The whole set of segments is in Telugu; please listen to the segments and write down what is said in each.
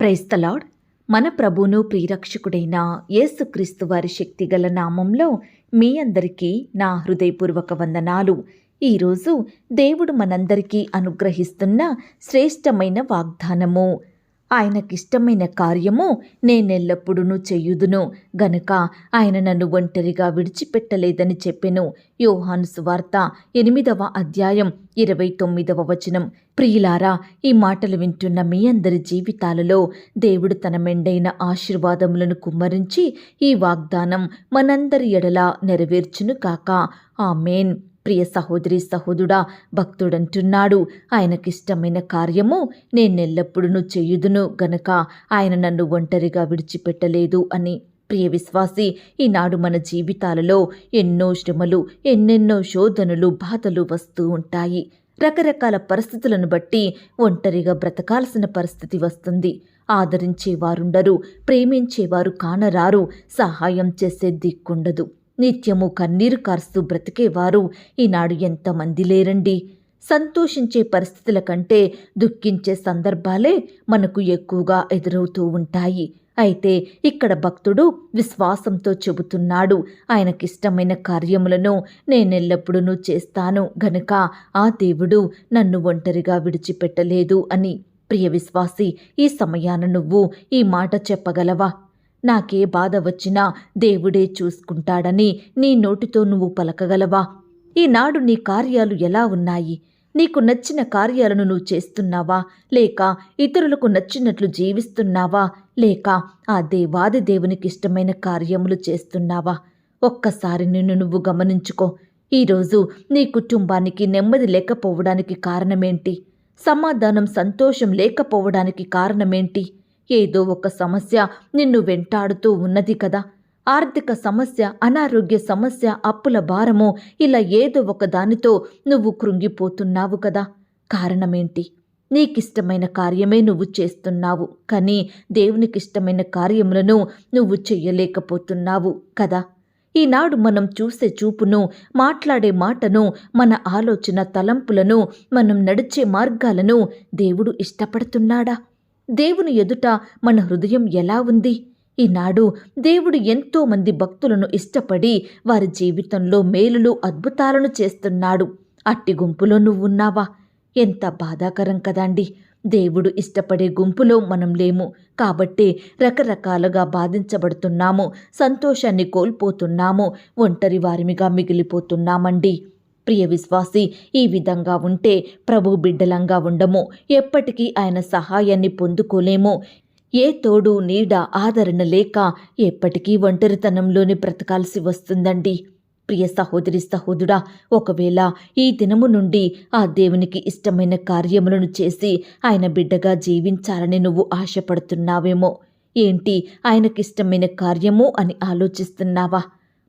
ప్రైస్తలాడ్ మన ప్రభును ప్రియరక్షకుడైన యేసుక్రీస్తు వారి శక్తిగల నామంలో మీ అందరికీ నా హృదయపూర్వక వందనాలు. ఈరోజు దేవుడు మనందరికీ అనుగ్రహిస్తున్న శ్రేష్టమైన వాగ్దానము ఆయనకిష్టమైన కార్యము నేనెల్లప్పుడూ చెయ్యుదును గనుక ఆయన నన్ను ఒంటరిగా విడిచిపెట్టలేదని చెప్పెను. యోహాను సువార్త ఎనిమిదవ అధ్యాయం ఇరవై తొమ్మిదవ వచనం. ప్రియులారా ఈ మాటలు వింటున్న మీ అందరి జీవితాలలో దేవుడు తన మెండైన ఆశీర్వాదములను కుమ్మరించి ఈ వాగ్దానం మనందరి ఎడలా నెరవేర్చును కాక ఆమెన్. ప్రియ సహోదరి సహోదుడా భక్తుడంటున్నాడు. ఆయనకిష్టమైన కార్యము నేనెల్లప్పుడూ చేయుదును గనక ఆయన నన్ను ఒంటరిగా విడిచిపెట్టలేదు అని. ప్రియ విశ్వాసి ఈనాడు మన జీవితాలలో ఎన్నో శ్రమలు ఎన్నెన్నో శోధనలు బాధలు వస్తూ ఉంటాయి. రకరకాల పరిస్థితులను బట్టి ఒంటరిగా బ్రతకాల్సిన పరిస్థితి వస్తుంది. ఆదరించేవారుండరు ప్రేమించేవారు కానరారు సహాయం చేసే దిక్కుండదు. నిత్యము కన్నీరు కారుస్తూ బ్రతికేవారు. ఈనాడు ఎంతమంది లేరండి. సంతోషించే పరిస్థితుల కంటే దుఃఖించే సందర్భాలే మనకు ఎక్కువగా ఎదురవుతూ ఉంటాయి. అయితే ఇక్కడ భక్తుడు విశ్వాసంతో చెబుతున్నాడు ఆయనకిష్టమైన కార్యములను నేనెల్లప్పుడూ చేస్తాను గనుక ఆ దేవుడు నన్ను ఒంటరిగా విడిచిపెట్టలేదు అని. ప్రియ విశ్వాసి ఈ సమయాన నువ్వు ఈ మాట చెప్పగలవా? నాకే బాధ వచ్చినా దేవుడే చూసుకుంటాడని నీ నోటితో నువ్వు పలకగలవా? ఈనాడు నీ కార్యాలు ఎలా ఉన్నాయి? నీకు నచ్చిన కార్యాలను నువ్వు చేస్తున్నావా? లేక ఇతరులకు నచ్చినట్లు జీవిస్తున్నావా? లేక ఆ దేవాది దేవునికి ఇష్టమైన కార్యములు చేస్తున్నావా? ఒక్కసారి నిన్ను నువ్వు గమనించుకో. ఈరోజు నీ కుటుంబానికి నెమ్మది లేకపోవడానికి కారణమేంటి? సమాధానం సంతోషం లేకపోవడానికి కారణమేంటి? ఏదో ఒక సమస్య నిన్ను వెంటాడుతూ ఉన్నది కదా. ఆర్థిక సమస్య అనారోగ్య సమస్య అప్పుల భారము ఇలా ఏదో ఒక దానితో నువ్వు కృంగిపోతున్నావు కదా. కారణమేంటి? నీకిష్టమైన కార్యమే నువ్వు చేస్తున్నావు. కానీ దేవునికిష్టమైన కార్యములను నువ్వు చెయ్యలేకపోతున్నావు కదా. ఈనాడు మనం చూసే చూపును మాట్లాడే మాటను మన ఆలోచన తలంపులను మనం నడిచే మార్గాలను దేవుడు ఇష్టపడుతున్నాడా? దేవుని ఎదుట మన హృదయం ఎలా ఉంది? ఈనాడు దేవుడు ఎంతో మంది భక్తులను ఇష్టపడి వారి జీవితంలో మేలులు అద్భుతాలను చేస్తున్నాడు. అట్టి గుంపులో నువ్వున్నావా ఎంత బాధాకరం కదండి! దేవుడు ఇష్టపడే గుంపులో మనం లేము. కాబట్టి రకరకాలుగా బాధించబడుతున్నాము సంతోషాన్ని కోల్పోతున్నాము ఒంటరి వారిమిగా మిగిలిపోతున్నామండి. ప్రియ విశ్వాసి ఈ విధంగా ఉంటే ప్రభు బిడ్డలంగా ఉండము. ఎప్పటికీ ఆయన సహాయాన్ని పొందుకోలేము. ఏ తోడు నీడ ఆదరణ లేక ఎప్పటికీ ఒంటరితనంలోనే బ్రతకాల్సి వస్తుందండి. ప్రియ సహోదరి సహోదరుడా ఒకవేళ ఈ దినము నుండి ఆ దేవునికి ఇష్టమైన కార్యములను చేసి ఆయన బిడ్డగా జీవించాలని నువ్వు ఆశపడుతున్నావేమో? ఏంటి ఆయనకిష్టమైన కార్యము అని ఆలోచిస్తున్నావా?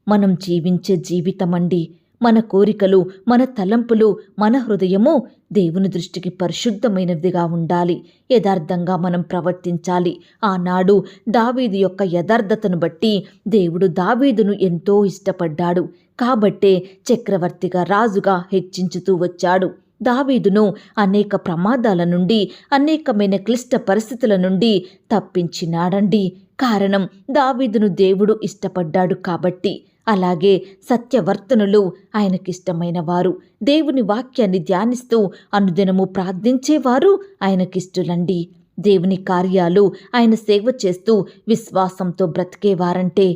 మనం జీవించే జీవితమండి. మన కోరికలు మన తలంపులు మన హృదయము దేవుని దృష్టికి పరిశుద్ధమైనదిగా ఉండాలి. యథార్థంగా మనం ప్రవర్తించాలి. ఆనాడు దావీదు యొక్క యథార్థతను బట్టి దేవుడు దావీదును ఎంతో ఇష్టపడ్డాడు. కాబట్టే చక్రవర్తిగా రాజుగా హెచ్చించుతూ వచ్చాడు. దావీదును అనేక ప్రమాదాల నుండి అనేకమైన క్లిష్ట పరిస్థితుల నుండి తప్పించినాడండి. కారణం దావీదును దేవుడు ఇష్టపడ్డాడు కాబట్టి. అలాగే సత్యవర్తనులు ఆయనకిష్టమైన వారు దేవుని వాక్యాన్ని ధ్యానిస్తూ అనుదినము ప్రార్థించేవారు ఆయనకిష్టులండి. దేవుని కార్యాలు ఆయన సేవ చేస్తూ విశ్వాసంతో బ్రతికేవారంటే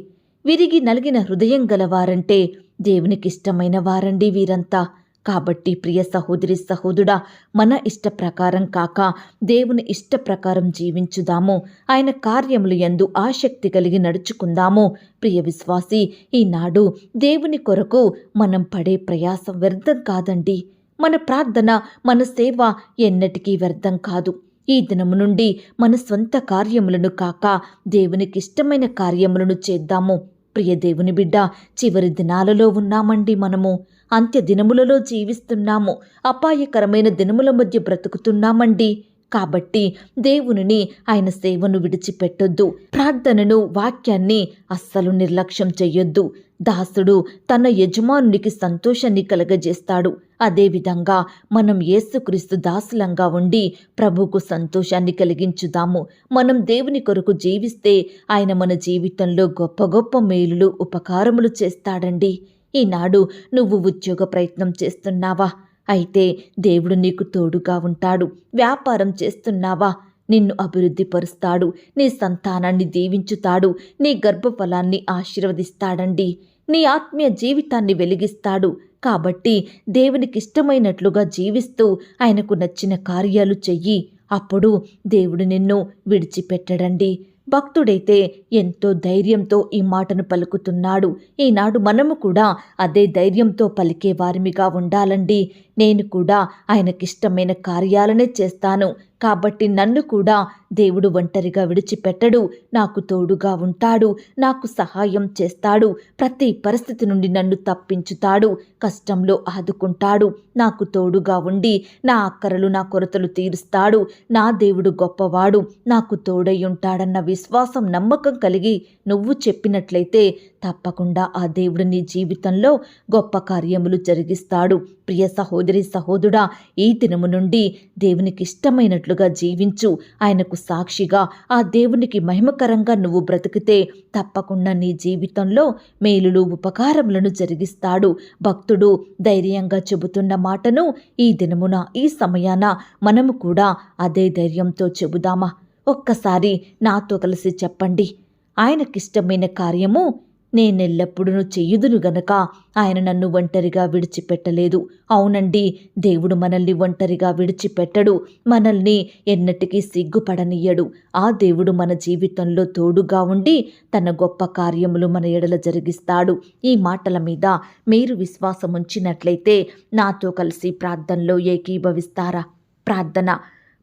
విరిగి నలిగిన హృదయం గలవారంటే దేవునికిష్టమైన వారండి వీరంతా. కాబట్టి ప్రియ సహోదరి సహోదరుడా మన ఇష్ట ప్రకారం కాక దేవుని ఇష్ట ప్రకారం జీవించుదాము. ఆయన కార్యములు ఎందు ఆసక్తి కలిగి నడుచుకుందాము. ప్రియ విశ్వాసి ఈనాడు దేవుని కొరకు మనం పడే ప్రయాసం వ్యర్థం కాదండి. మన ప్రార్థన మన సేవ ఎన్నటికీ వ్యర్థం కాదు. ఈ దినము నుండి మన స్వంత కార్యములను కాక దేవునికి ఇష్టమైన కార్యములను చేద్దాము. ప్రియ దేవుని బిడ్డ చివరి దినాలలో ఉన్నామండి మనము. అంత్య దినములలో జీవిస్తున్నాము. అపాయకరమైన దినముల మధ్య బ్రతుకుతున్నామండి. కాబట్టి దేవునిని ఆయన సేవను విడిచిపెట్టొద్దు. ప్రార్థనను వాక్యాన్ని అస్సలు నిర్లక్ష్యం చెయ్యొద్దు. దాసుడు తన యజమానునికి సంతోషాన్ని కలగజేస్తాడు. అదేవిధంగా మనం యేసుక్రీస్తు దాసులంగా ఉండి ప్రభుకు సంతోషాన్ని కలిగించుదాము. మనం దేవుని కొరకు జీవిస్తే ఆయన మన జీవితంలో గొప్ప గొప్ప మేలులు ఉపకారములు చేస్తాడండి. ఈనాడు నువ్వు ఉద్యోగ ప్రయత్నం చేస్తున్నావా? అయితే దేవుడు నీకు తోడుగా ఉంటాడు. వ్యాపారం చేస్తున్నావా? నిన్ను అభివృద్ధి పరుస్తాడు నీ సంతానాన్ని దీవించుతాడు. నీ గర్భఫలాన్ని ఆశీర్వదిస్తాడండి. నీ ఆత్మీయ జీవితాన్ని వెలిగిస్తాడు. కాబట్టి దేవునికి ఇష్టమైనట్లుగా జీవిస్తూ ఆయనకు నచ్చిన కార్యాలు చెయ్యి. అప్పుడు దేవుడు నిన్ను విడిచిపెట్టడండి. భక్తుడైతే ఎంతో ధైర్యంతో ఈ మాటను పలుకుతున్నాడు. ఈనాడు మనము కూడా అదే ధైర్యంతో పలికే వారిమిగా ఉండాలండి. నేను కూడా ఆయనకిష్టమైన కార్యాలనే చేస్తాను. కాబట్టి నన్ను కూడా దేవుడు ఒంటరిగా విడిచిపెట్టడు. నాకు తోడుగా ఉంటాడు. నాకు సహాయం చేస్తాడు. ప్రతి పరిస్థితి నుండి నన్ను తప్పించుతాడు. కష్టంలో ఆదుకుంటాడు. నాకు తోడుగా ఉండి నా అక్కరలు నా కొరతలు తీరుస్తాడు. నా దేవుడు గొప్పవాడు. నాకు తోడై ఉంటాడన్న విశ్వాసం నమ్మకం కలిగి నువ్వు చెప్పినట్లయితే తప్పకుండా ఆ దేవుడు నీ జీవితంలో గొప్ప కార్యములు జరిగిస్తాడు. ప్రియ సహోదరి సహోదరుడా ఈ దినము నుండి దేవునికి ఇష్టమైనట్లుగా జీవించు. ఆయనకు సాక్షిగా ఆ దేవునికి మహిమకరంగా నువ్వు బ్రతికితే తప్పకుండా నీ జీవితంలో మేలులు ఉపకారములను జరిగిస్తాడు. భక్తుడు ధైర్యంగా చెబుతున్న మాటను ఈ దినమున ఈ సమయాన మనము కూడా అదే ధైర్యంతో చెబుదామా? ఒక్కసారి నాతో కలిసి చెప్పండి. ఆయనకిష్టమైన కార్యము నేనెల్లప్పుడూ చెయ్యుదును గనక ఆయన నన్ను ఒంటరిగా విడిచిపెట్టలేదు. అవునండి దేవుడు మనల్ని ఒంటరిగా విడిచిపెట్టడు. మనల్ని ఎన్నటికీ సిగ్గుపడనియ్యడు. ఆ దేవుడు మన జీవితంలో తోడుగా ఉండి తన గొప్ప కార్యములు మన ఎడల జరిగిస్తాడు. ఈ మాటల మీద మీరు విశ్వాసం ఉంచినట్లయితే నాతో కలిసి ప్రార్థనలో ఏకీభవిస్తారా? ప్రార్థన.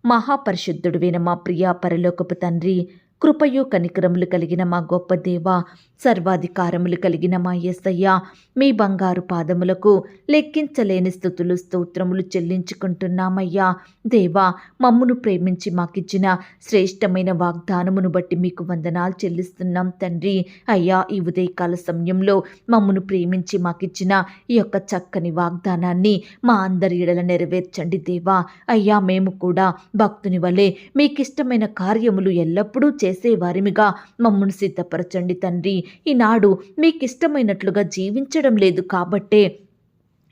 మహాపరిశుద్ధుడువైన మా ప్రియ పరలోకపు తండ్రి కృపయు కనికరములు కలిగిన మా గొప్ప దేవ సర్వాధికారములు కలిగిన మా యేసయ్య మీ బంగారు పాదములకు లెక్కించలేని స్థుతులు స్తోత్రములు చెల్లించుకుంటున్నామయ్యా. దేవా మమ్మును ప్రేమించి మాకిచ్చిన శ్రేష్టమైన వాగ్దానమును బట్టి మీకు వందనాలు చెల్లిస్తున్నాం తండ్రి. అయ్యా ఈ ఉదయకాల సమయంలో మమ్మును ప్రేమించి మాకిచ్చిన ఈ యొక్క చక్కని వాగ్దానాన్ని మా అందరి ఎడల నెరవేర్చండి దేవా. అయ్యా మేము కూడా భక్తుని వలె మీకిష్టమైన కార్యములు ఎల్లప్పుడూ చే చేసేవారిమిగా మమ్మను సిద్ధపరచండి తండ్రి. ఈనాడు మీకిష్టమైనట్లుగా జీవించడం లేదు కాబట్టే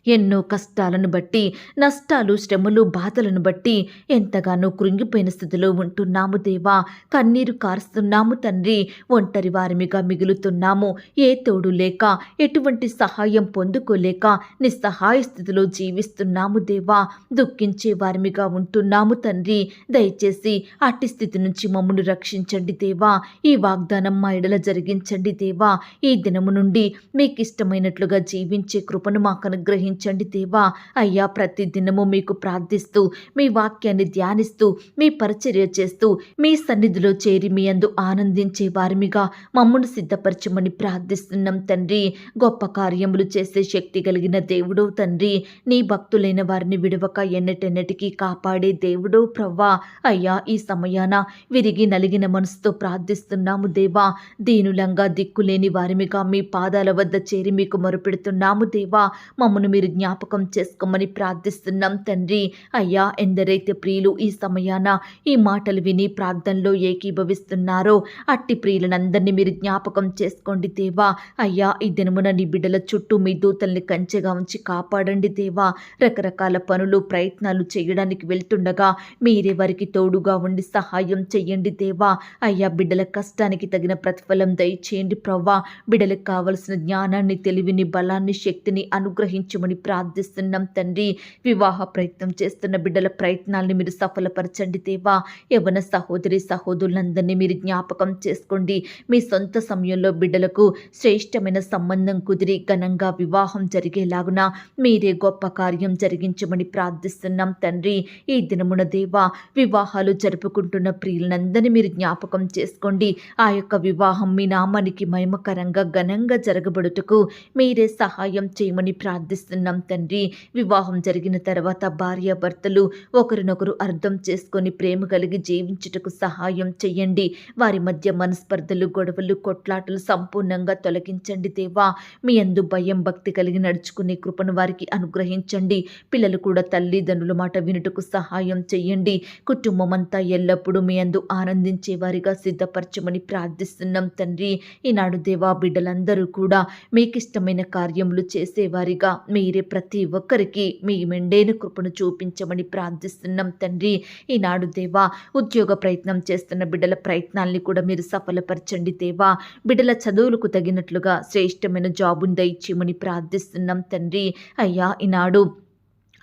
ఎన్నో కష్టాలను బట్టి నష్టాలు శ్రమలు బాధలను బట్టి ఎంతగానో కృంగిపోయిన స్థితిలో ఉంటున్నాము దేవా. కన్నీరు కారుస్తున్నాము తండ్రి. ఒంటరి వారిమిగా మిగులుతున్నాము. ఏ తోడు లేక ఎటువంటి సహాయం పొందుకోలేక నిస్సహాయ స్థితిలో జీవిస్తున్నాము దేవా. దుఃఖించే వారిమిగా ఉంటున్నాము తండ్రి. దయచేసి అట్టి స్థితి నుంచి మమ్మల్ని రక్షించండి దేవా. ఈ వాగ్దానం మా ఎడల జరిగించండి దేవా. ఈ దినము నుండి మీకు ఇష్టమైనట్లుగా జీవించే కృపను మాకు అనుగ్రహించండి అనుగ్రహించండి దేవా. అయ్యా ప్రతి దినము మీకు ప్రార్థిస్తూ మీ వాక్యాన్ని ధ్యానిస్తూ మీ పరిచర్య చేస్తూ మీ సన్నిధిలో చేరి మీ అందు ఆనందించే వారిమిగా మమ్మను సిద్ధపరచమని ప్రార్థిస్తున్నాం తండ్రి. గొప్ప కార్యములు చేసే శక్తి కలిగిన దేవుడో తండ్రి. నీ భక్తులైన వారిని విడవక ఎన్నటెన్నటికీ కాపాడే దేవుడో ప్రవ్వా. అయ్యా ఈ సమయాన విరిగి నలిగిన మనసుతో ప్రార్థిస్తున్నాము దేవా. దీనులంగా దిక్కులేని వారిమిగా మీ పాదాల వద్ద చేరి మీకు మొరుపెడుతున్నాము దేవా. మమ్మను మీరు మీరు జ్ఞాపకం చేసుకోమని ప్రార్థిస్తున్నాం తండ్రి. అయ్యా ఎందరైతే ప్రియులు ఈ సమయాన ఈ మాటలు విని ప్రార్థనలో ఏకీభవిస్తున్నారో అట్టి ప్రియులనందరినీ మీరు జ్ఞాపకం చేసుకోండి దేవా. అయ్యా ఈ దినమున నీ బిడ్డల చుట్టూ మీ దూతల్ని కంచెగా ఉంచి కాపాడండి దేవా. రకరకాల పనులు ప్రయత్నాలు చేయడానికి వెళ్తుండగా మీరే వారికి తోడుగా ఉండి సహాయం చెయ్యండి దేవా. అయ్యా బిడ్డల కష్టానికి తగిన ప్రతిఫలం దయచేయండి ప్రవ్వా. బిడ్డలకు కావలసిన జ్ఞానాన్ని తెలివిని బలాన్ని శక్తిని అనుగ్రహించమని ప్రార్థిస్తున్నాం తండ్రి. వివాహ ప్రయత్నం చేస్తున్న బిడ్డల ప్రయత్నాల్ని మీరు సఫలపరచండి దేవా. యవన సహోదరి సహోదరులందరినీ మీరు జ్ఞాపకం చేసుకోండి. మీ సొంత సమయంలో బిడ్డలకు శ్రేష్టమైన సంబంధం కుదిరి ఘనంగా వివాహం జరిగేలాగున మీరే గొప్ప కార్యం జరిగించమని ప్రార్థిస్తున్నాం తండ్రి. ఈ దినమున దేవా వివాహాలు జరుపుకుంటున్న ప్రియులందరినీ మీరు జ్ఞాపకం చేసుకోండి. ఆ యొక్క వివాహం మీ నామానికి మహిమకరంగా ఘనంగా జరగబడుటకు మీరే సహాయం చేయమని ప్రార్థిస్తున్నాం. ప్రార్థిస్తున్నాం తండ్రి. వివాహం జరిగిన తర్వాత భార్యాభర్తలు ఒకరినొకరు అర్థం చేసుకొని ప్రేమ కలిగి జీవించుటకు సహాయం చేయండి వారి మధ్య మనస్పర్ధలు గొడవలు కొట్లాటలు సంపూర్ణంగా తొలగించండి దేవా. మీ అందు భయం భక్తి కలిగి నడుచుకునే కృపను వారికి అనుగ్రహించండి. పిల్లలు కూడా తల్లిదండ్రుల మాట వినుటకు సహాయం చేయండి కుటుంబమంతా ఎల్లప్పుడూ మీ అందు ఆనందించే వారిగా సిద్ధపరచమని ప్రార్థిస్తున్నాం తండ్రి. ఈనాడు దేవా బిడ్డలందరూ కూడా మీకు ఇష్టమైన కార్యములు చేసేవారిగా మీ మీరే ప్రతి ఒక్కరికి మీ మెండైన కృపను చూపించమని ప్రార్థిస్తున్నాం తండ్రి. ఈనాడు దేవా ఉద్యోగ ప్రయత్నం చేస్తున్న బిడ్డల ప్రయత్నాల్ని కూడా మీరు సఫలపరచండి దేవా. బిడ్డల చదువులకు తగినట్లుగా శ్రేష్టమైన జాబును దయచేయమని ప్రార్థిస్తున్నాం తండ్రి. అయ్యా ఈనాడు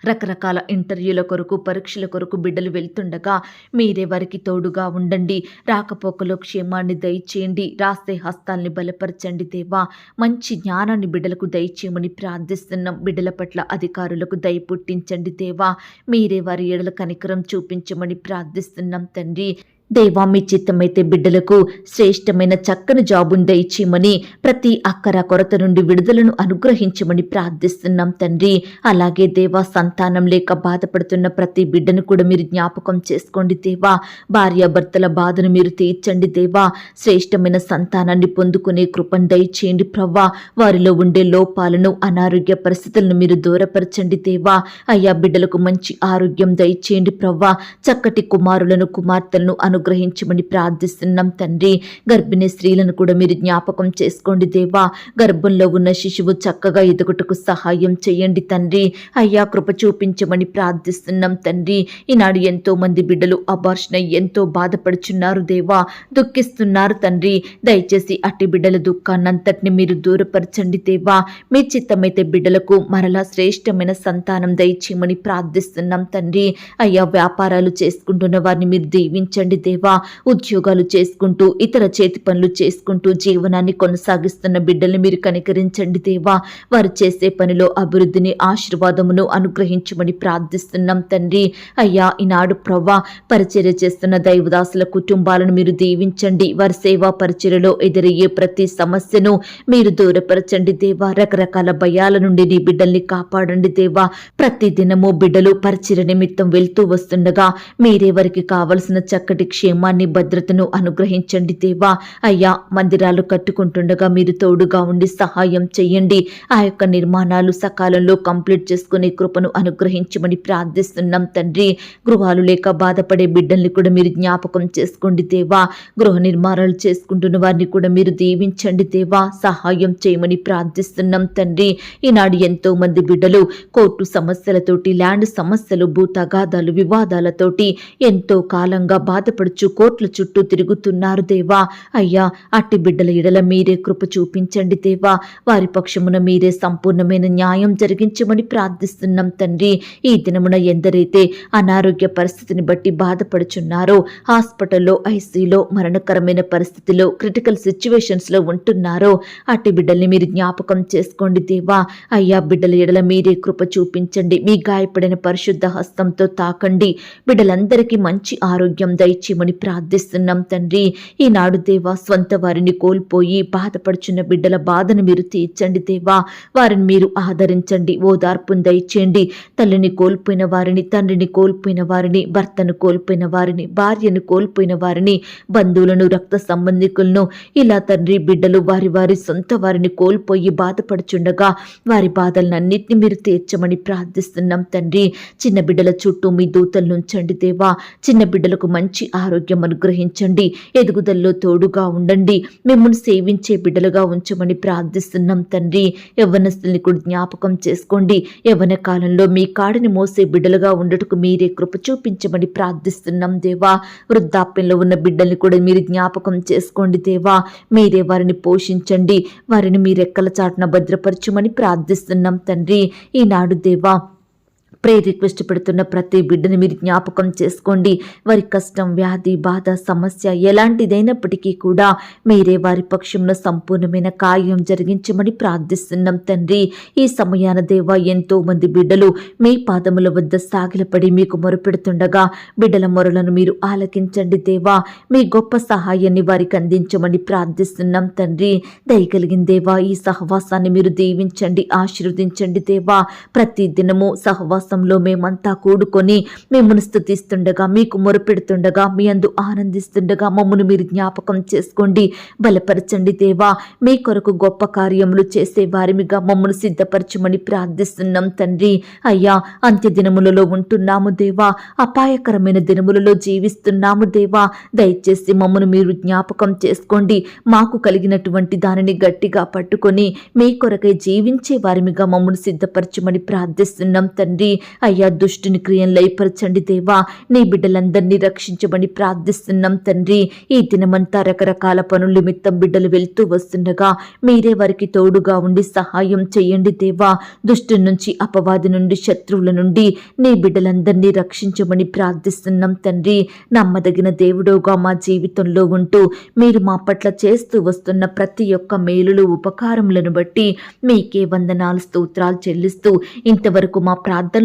రకరకాల ఇంటర్వ్యూల కొరకు పరీక్షల కొరకు బిడ్డలు వెళ్తుండగా మీరే వారికి తోడుగా ఉండండి. రాకపోకలో క్షేమాన్ని దయచేయండి. రాస్తే హస్తాల్ని బలపరచండి దేవా. మంచి జ్ఞానాన్ని బిడ్డలకు దయచేయమని ప్రార్థిస్తున్నాం. బిడ్డల పట్ల అధికారులకు దయ పుట్టించండి దేవా. మీరే వారి ఎడల కనికరం చూపించమని ప్రార్థిస్తున్నాం తండ్రి. దేవా మీ చిత్తమైతే బిడ్డలకు శ్రేష్టమైన చక్కని జాబును దయచేయమని ప్రతి అక్కర కొరత నుండి విడుదలను అనుగ్రహించమని ప్రార్థిస్తున్నాం తండ్రి. అలాగే దేవా సంతానం లేక బాధపడుతున్న ప్రతి బిడ్డను కూడా మీరు జ్ఞాపకం చేసుకోండి దేవా. భార్యాభర్తల బాధను మీరు తీర్చండి దేవా. శ్రేష్టమైన సంతానాన్ని పొందుకునే కృపను దయచేయండి ప్రవ్వా. వారిలో ఉండే లోపాలను అనారోగ్య పరిస్థితులను మీరు దూరపరచండి దేవా. అయ్యా బిడ్డలకు మంచి ఆరోగ్యం దయచేయండి ప్రవ్వా. చక్కటి కుమారులను కుమార్తెలను అనుగ్రహించమని ప్రార్థిస్తున్నాం తండ్రి. గర్భిణీ స్త్రీలను కూడా మీరు జ్ఞాపకం చేసుకోండి దేవా. గర్భంలో ఉన్న శిశువు చక్కగా ఎదుగుటకు సహాయం చేయండి తండ్రి. అయ్యా కృప చూపించమని ప్రార్థిస్తున్నాం తండ్రి. ఈనాడు ఎంతో మంది బిడ్డలు అబార్షణ ఎంతో బాధపడుచున్నారు దేవా. దుఃఖిస్తున్నారు తండ్రి. దయచేసి అట్టి బిడ్డల దుఃఖాన్నంతటిని మీరు దూరపరచండి దేవా. మీ చిత్తమైతే బిడ్డలకు మరలా శ్రేష్టమైన సంతానం దయచేయమని ప్రార్థిస్తున్నాం తండ్రి. అయ్యా వ్యాపారాలు చేసుకుంటున్న వారిని మీరు దీవించండి దేవా ఉద్యోగాలు చేసుకుంటూ ఇతర చేతి పనులు చేసుకుంటూ జీవనాన్ని కొనసాగిస్తున్న బిడ్డల్ని మీరు కనికరించండి దేవా. వారు చేసే పనిలో అభివృద్ధిని ఆశీర్వాదమును అనుగ్రహించమని ప్రార్థిస్తున్నాం తండ్రి. అయ్యా ఈనాడు ప్రవ్వా పరిచర్య చేస్తున్న దైవదాసుల కుటుంబాలను మీరు దీవించండి. వారి సేవా పరిచర్యలో ఎదురయ్యే ప్రతి సమస్యను మీరు దూరపరచండి దేవా. రకరకాల భయాల నుండి నీ బిడ్డల్ని కాపాడండి దేవా. ప్రతి దినము బిడ్డలు పరిచర్య నిమిత్తం వెళ్తూ వస్తుండగా మీరే వారికి కావలసిన చక్కటి క్షేమాన్ని భద్రతను అనుగ్రహించండి దేవా. అయ్యా మందిరాలు కట్టుకుంటుండగా మీరు తోడుగా ఉండి సహాయం చేయండి. ఆ యొక్క నిర్మాణాలు సకాలంలో కంప్లీట్ చేసుకునే కృపను అనుగ్రహించమని ప్రార్థిస్తున్నాం తండ్రి. గృహాలు లేక బాధపడే బిడ్డల్ని కూడా మీరు జ్ఞాపకం చేసుకోండి దేవా. గృహ నిర్మాణాలు చేసుకుంటున్న వారిని కూడా మీరు దీవించండి దేవా. సహాయం చేయమని ప్రార్థిస్తున్నాం తండ్రి. ఈనాడు ఎంతో మంది బిడ్డలు కోర్టు సమస్యలతోటి ల్యాండ్ సమస్యలు భూ తగాదాలు వివాదాలతోటి ఎంతో కాలంగా బాధపడు బాధపడుచు కోర్టుల చుట్టూ తిరుగుతున్నారు దేవా. అయ్యా అట్టి బిడ్డల ఎడల మీరే కృప చూపించండి దేవా. వారి పక్షమున మీరే సంపూర్ణమైన న్యాయం జరిగించమని ప్రార్థిస్తున్నాం తండ్రి. ఈ దినమున ఎందరైతే అనారోగ్య పరిస్థితిని బట్టి బాధపడుచున్నారో హాస్పిటల్లో ఐసీలో మరణకరమైన పరిస్థితిలో క్రిటికల్ సిచ్యువేషన్స్లో ఉంటున్నారో అట్టి బిడ్డల్ని మీరు జ్ఞాపకం చేసుకోండి దేవా. అయ్యా బిడ్డల ఎడల మీరే కృప చూపించండి. మీ గాయపడిన పరిశుద్ధ హస్తంతో తాకండి. బిడ్డలందరికీ మంచి ఆరోగ్యం దయచి దయచేయమని ప్రార్థిస్తున్నాం తండ్రి. ఈనాడు దేవా స్వంత వారిని కోల్పోయి బాధపడుచున్న బిడ్డల బాధను మీరు తీర్చండి దేవా. వారిని మీరు ఆదరించండి ఓదార్పును దయచేయండి. తల్లిని కోల్పోయిన వారిని తండ్రిని కోల్పోయిన వారిని భర్తను కోల్పోయిన వారిని భార్యను కోల్పోయిన వారిని బంధువులను రక్త సంబంధికులను ఇలా తండ్రి బిడ్డలు వారి వారి సొంత వారిని కోల్పోయి బాధపడుచుండగా వారి బాధలన్నింటినీ మీరు తీర్చమని ప్రార్థిస్తున్నాం తండ్రి. చిన్న బిడ్డల చుట్టూ మీ దూతలు ఉంచండి దేవా. చిన్న బిడ్డలకు మంచి ఆరోగ్యం అనుగ్రహించండి. ఎదుగుదలలో తోడుగా ఉండండి. మిమ్మల్ని సేవించే బిడ్డలుగా ఉంచమని ప్రార్థిస్తున్నాం తండ్రి. యవ్వనస్తుల్ని కూడా జ్ఞాపకం చేసుకోండి. యవ్వన కాలంలో మీ కాడిని మోసే బిడ్డలుగా ఉండటకు మీరే కృప చూపించమని ప్రార్థిస్తున్నాం దేవా. వృద్ధాప్యంలో ఉన్న బిడ్డల్ని కూడా మీరు జ్ఞాపకం చేసుకోండి దేవా. మీరే వారిని పోషించండి. వారిని మీ రెక్కల చాటున భద్రపరచమని ప్రార్థిస్తున్నాం తండ్రి. ఈనాడు దేవా ప్రే రిక్వెస్ట్ పెడుతున్న ప్రతి బిడ్డని మీరు జ్ఞాపకం చేసుకోండి. వారి కష్టం వ్యాధి బాధ సమస్య ఎలాంటిదైనప్పటికీ కూడా మీరే వారి పక్షంలో సంపూర్ణమైన కార్యం జరిగించమని ప్రార్థిస్తున్నాం తండ్రి. ఈ సమయాన దేవా ఎంతో మంది బిడ్డలు మీ పాదముల వద్ద సాగిలపడి మీకు మొరపెడుతుండగా బిడ్డల మొరలను మీరు ఆలకించండి దేవా. మీ గొప్ప సహాయాన్ని వారికి అందించమని ప్రార్థిస్తున్నాం తండ్రి. దయగలిగిన దేవా ఈ సహవాసాన్ని మీరు దీవించండి ఆశీర్వదించండి దేవా. ప్రతి దినము సహవాసంలో మేమంతా కూడుకొని మిమ్మల్ని స్థుతిస్తుండగా మీకు మొరపెడుతుండగా మీ అందు ఆనందిస్తుండగా మమ్మల్ని మీరు జ్ఞాపకం చేసుకోండి. బలపరచండి దేవా మీ కొరకు గొప్ప కార్యములు చేసే వారిమిగా మమ్మల్ని సిద్ధపరచమని ప్రార్థిస్తున్నాం తండ్రి. అయ్యా అంత్య దినములలో ఉంటున్నాము దేవా అపాయకరమైన దినములలో జీవిస్తున్నాము దేవా. దయచేసి మమ్మను మీరు జ్ఞాపకం చేసుకోండి. మాకు కలిగినటువంటి దానిని గట్టిగా పట్టుకొని మీ కొరకై జీవించే వారిమిగా మమ్మల్ని సిద్ధపరచమని ప్రార్థిస్తున్నాం తండ్రి. అయ్యా దుష్టుని క్రియను లయపరచండి దేవా. నీ బిడ్డలందరినీ రక్షించమని ప్రార్థిస్తున్నాం తండ్రి. ఈ దినమంతా రకరకాల పనుల నిమిత్తం బిడ్డలు వెళ్తూ వస్తుండగా మీరే వారికి తోడుగా ఉండి సహాయం చేయండి దేవా. దుష్టు నుంచి అపవాది నుండి శత్రువుల నుండి నీ బిడ్డలందరినీ రక్షించమని ప్రార్థిస్తున్నాం తండ్రి. నమ్మదగిన దేవుడోగా మా జీవితంలో ఉంటూ మీరు మా పట్ల చేస్తూ వస్తున్న ప్రతి ఒక్క మేలులు ఉపకారములను బట్టి మీకే వందనాలు స్తోత్రాలు చెల్లిస్తూ ఇంతవరకు మా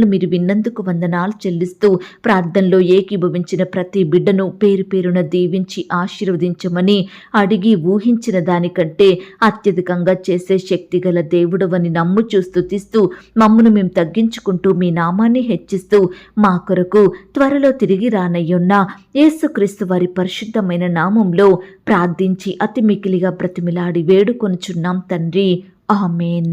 ప్రార్థనలు మీరు విన్నందుకు వందనాలు చెల్లిస్తూ ప్రార్థనలో ఏకీభవించిన ప్రతి బిడ్డను పేరు పేరున దీవించి ఆశీర్వదించమని అడిగి ఊహించిన దానికంటే అత్యధికంగా చేసే శక్తి గల దేవుడవని నమ్ముచూ స్తుతిస్తూ మమ్మను మేము తగ్గించుకుంటూ మీ నామాన్ని హెచ్చిస్తూ మా కొరకు త్వరలో తిరిగి రానయ్యున్న యేసుక్రీస్తు వారి పరిశుద్ధమైన నామంలో ప్రార్థించి అతి మికిలిగా బ్రతిమిలాడి వేడుకొనుచున్నాం తండ్రి. ఆమెన్.